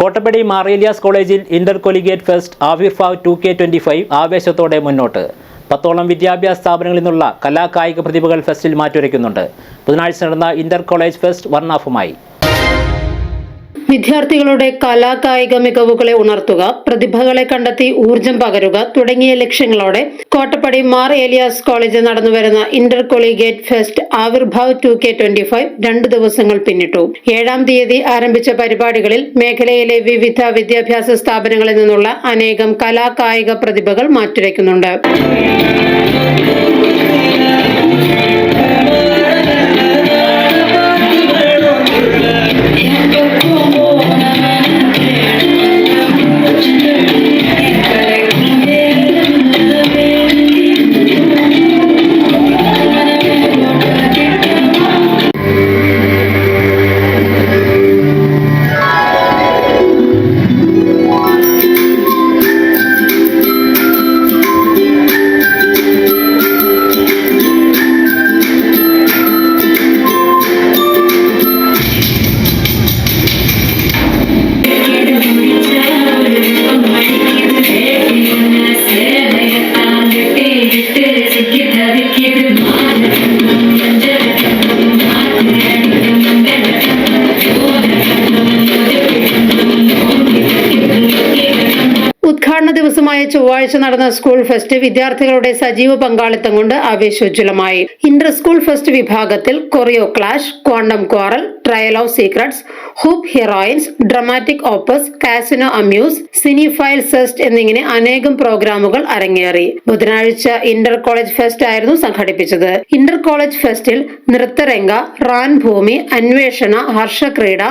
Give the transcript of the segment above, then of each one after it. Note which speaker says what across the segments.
Speaker 1: കോട്ടപ്പടി മാറേലിയാസ് കോളേജിൽ inter collegiate fest Aavirbhav two K twenty five ആവേശത്തോടെ മുന്നോട്ട്. പത്തോളം വിദ്യാഭ്യാസ സ്ഥാപനങ്ങളിൽ നിന്നുള്ള കലാകായിക പ്രതിഭകൾ ഫെസ്റ്റിൽ മാറ്റുരയ്ക്കുന്നുണ്ട്. ബുധനാഴ്ച നടന്ന ഇന്റർ കോളേജ് ഫെസ്റ്റ് വർണാഫുമായി
Speaker 2: വിദ്യാർത്ഥികളുടെ കലാകായിക മികവുകളെ ഉണർത്തുക പ്രതിഭകളെ കണ്ടെത്തി ഊർജം പകരുക തുടങ്ങിയ ലക്ഷ്യങ്ങളോടെ കോട്ടപ്പടി മാർ ഏലിയാസ് കോളേജിൽ നടന്നുവരുന്ന inter collegiate fest Aavirbhav two K twenty five രണ്ട് ദിവസങ്ങൾ പിന്നിട്ടു. ഏഴാം തീയതി ആരംഭിച്ച പരിപാടികളിൽ മേഖലയിലെ വിവിധ വിദ്യാഭ്യാസ സ്ഥാപനങ്ങളിൽ നിന്നുള്ള അനേകം കലാകായിക പ്രതിഭകൾ മാറ്റുരയ്ക്കുന്നുണ്ട്. ദിവസമായ ചൊവ്വാഴ്ച നടന്ന സ്കൂൾ ഫെസ്റ്റ് വിദ്യാർത്ഥികളുടെ സജീവ പങ്കാളിത്തം കൊണ്ട് ആവേശോജ്വലമായി. ഇന്റർ സ്കൂൾ ഫെസ്റ്റ് വിഭാഗത്തിൽ choreo clash quantum quarrel trail of secrets hoop heroines dramatic opus casino amuse cine cinephile zest എന്നിങ്ങനെ അനേകം പ്രോഗ്രാമുകൾ അരങ്ങേറി. ബുധനാഴ്ച ഇന്റർ കോളേജ് ഫെസ്റ്റ് ആയിരുന്നു സംഘടിപ്പിച്ചത്. ഇന്റർ കോളേജ് ഫെസ്റ്റിൽ നൃത്തരംഗ റാൻ ഭൂമി അന്വേഷണ ഹർഷക്രീഡ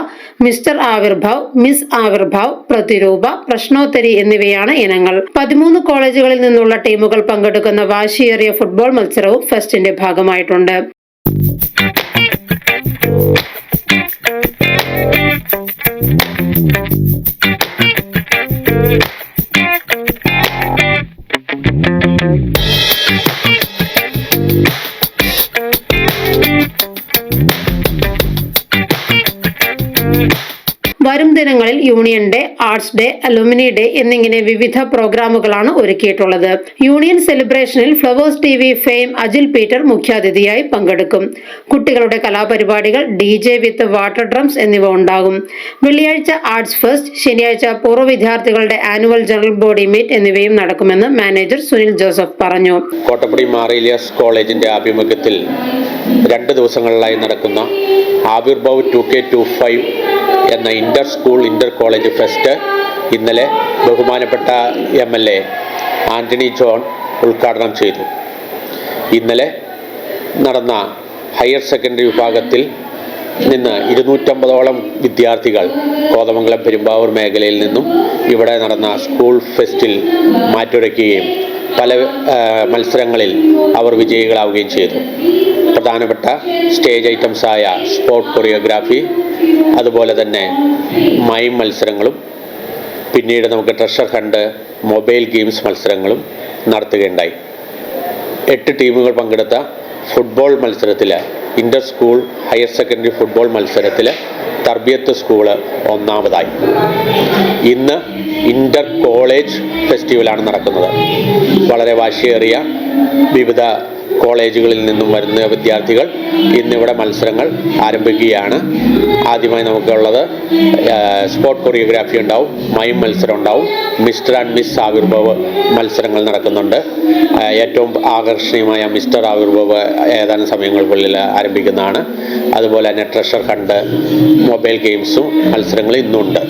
Speaker 2: മിസ്റ്റർ ആവിർഭാവ് മിസ് ആവിർഭാവ് പ്രതിരൂപ പ്രശ്നോത്തരി എന്നിവയാണ് ഇനങ്ങൾ. പതിമൂന്ന് കോളേജുകളിൽ നിന്നുള്ള ടീമുകൾ പങ്കെടുക്കുന്ന വാശിയേറിയ ഫുട്ബോൾ മത്സരവും ഫെസ്റ്റിന്റെ ഭാഗമായിട്ടുണ്ട്. ദിനങ്ങളിൽ union day arts day alumni day എന്നിങ്ങനെ വിവിധ പ്രോഗ്രാമുകളാണ് ഒരുക്കിയിട്ടുള്ളത്. Union സെലിബ്രേഷനിൽ flowers T V fame Ajil Peter മുഖ്യാതിഥിയായി പങ്കെടുക്കും. കുട്ടികളുടെ കലാപരിപാടികൾ D J with water drums എന്നിവ ഉണ്ടാകും. വെള്ളിയാഴ്ച ആർട്സ് ഫെസ്റ്റ് ശനിയാഴ്ച പൂർവ വിദ്യാർത്ഥികളുടെ ആനുവൽ ജനറൽ ബോഡി മീറ്റ് എന്നിവയും നടക്കുമെന്ന് മാനേജർ സുനിൽ ജോസഫ് പറഞ്ഞു.
Speaker 3: കോട്ടപ്പടി മാറേലിയസ് കോളേജിന്റെ ആഭിമുഖ്യത്തിൽ രണ്ട് ദിവസങ്ങളിലായി നടക്കുന്ന Aavirbhav two K two five എന്ന inter school inter college fest ഇന്നലെ ബഹുമാനപ്പെട്ട M L A Antony John ഉദ്ഘാടനം ചെയ്തു. ഇന്നലെ നടന്ന ഹയർ സെക്കൻഡറി വിഭാഗത്തിൽ നിന്ന് ഇരുന്നൂറ്റമ്പതോളം വിദ്യാർത്ഥികൾ കോതമംഗലം പെരുമ്പാവൂർ മേഖലയിൽ നിന്നും ഇവിടെ നടന്ന സ്കൂൾ ഫെസ്റ്റിൽ മാറ്റുരയ്ക്കുകയും പല മത്സരങ്ങളിൽ അവർ വിജയികളാവുകയും ചെയ്തു. പ്രധാനപ്പെട്ട സ്റ്റേജ് ഐറ്റംസായ സ്പോർട്ട് കൊറിയോഗ്രാഫി അതുപോലെ തന്നെ മൈം മത്സരങ്ങളും പിന്നീട് നമുക്ക് ട്രഷർ ഹണ്ട് മൊബൈൽ ഗെയിംസ് മത്സരങ്ങളും നടത്തുകയുണ്ടായി. എട്ട് ടീമുകൾ പങ്കെടുത്ത ഫുട്ബോൾ മത്സരത്തിൽ inter school higher secondary football മത്സരത്തിൽ തർബിയത്ത് സ്കൂൾ ഒന്നാമതായി. ഇന്ന് ഇന്റർ കോളേജ് ഫെസ്റ്റിവലാണ് നടക്കുന്നത്. വളരെ വാശിയേറിയ വിവിധ കോളേജുകളിൽ നിന്നും വരുന്ന വിദ്യാർത്ഥികൾ ഇന്നിവിടെ മത്സരങ്ങൾ ആരംഭിക്കുകയാണ്. ആദ്യമായി നമുക്കുള്ളത് സ്പോർട്സ് കൊറിയോഗ്രാഫി ഉണ്ടാവും മൈം മത്സരം ഉണ്ടാവും മിസ്റ്റർ ആൻഡ് മിസ് ആവിർഭവ് മത്സരങ്ങൾ നടക്കുന്നുണ്ട്. ഏറ്റവും ആകർഷണീയമായ മിസ്റ്റർ ആവിർഭവ് ഏതാനും സമയങ്ങൾക്കുള്ളിൽ ആരംഭിക്കുന്നതാണ്. അതുപോലെ തന്നെ ട്രഷർ ഹണ്ട് മൊബൈൽ ഗെയിംസും മത്സരങ്ങൾ ഇന്നുണ്ട്.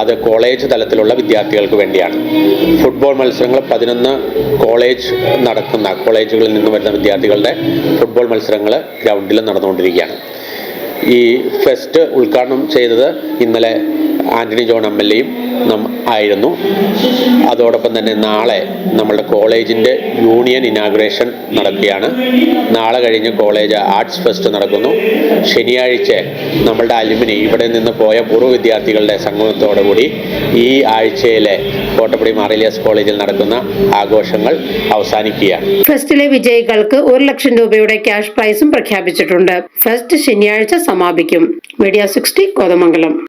Speaker 3: അത് കോളേജ് തലത്തിലുള്ള വിദ്യാർത്ഥികൾക്ക് വേണ്ടിയാണ്. ഫുട്ബോൾ മത്സരങ്ങൾ പതിനൊന്ന് കോളേജ് നടക്കുന്ന കോളേജുകളിൽ നിന്ന് വരുന്ന വിദ്യാർത്ഥികളുടെ ഫുട്ബോൾ മത്സരങ്ങൾ ഗ്രൗണ്ടിൽ നടന്നുകൊണ്ടിരിക്കുകയാണ്. ഈ ഫെസ്റ്റ് ഉദ്ഘാടനം ചെയ്തത് ഇന്നലെ ആന്റണി ജോൺ എം എൽ എയും ആയിരുന്നു. അതോടൊപ്പം തന്നെ നാളെ നമ്മളുടെ കോളേജിന്റെ യൂണിയൻ ഇനാഗ്രേഷൻ നടക്കുകയാണ്. നാളെ കഴിഞ്ഞ് കോളേജ് ആർട്സ് ഫെസ്റ്റ് നടക്കുന്നു. ശനിയാഴ്ച നമ്മളുടെ അലുമിനി ഇവിടെ നിന്ന് പോയ പൂർവ വിദ്യാർത്ഥികളുടെ സംഗമത്തോടുകൂടി ഈ ആഴ്ചയിലെ കോട്ടപ്പടി മാറിലിയസ് കോളേജിൽ നടക്കുന്ന ആഘോഷങ്ങൾ അവസാനിക്കുകയാണ്.
Speaker 2: ഫെസ്റ്റിലെ വിജയികൾക്ക് ഒരു ലക്ഷം രൂപയുടെ ക്യാഷ് പ്രൈസും പ്രഖ്യാപിച്ചിട്ടുണ്ട്. ഫെസ്റ്റ് ശനിയാഴ്ച സമാപിക്കും. Media sixty Kothamangalam.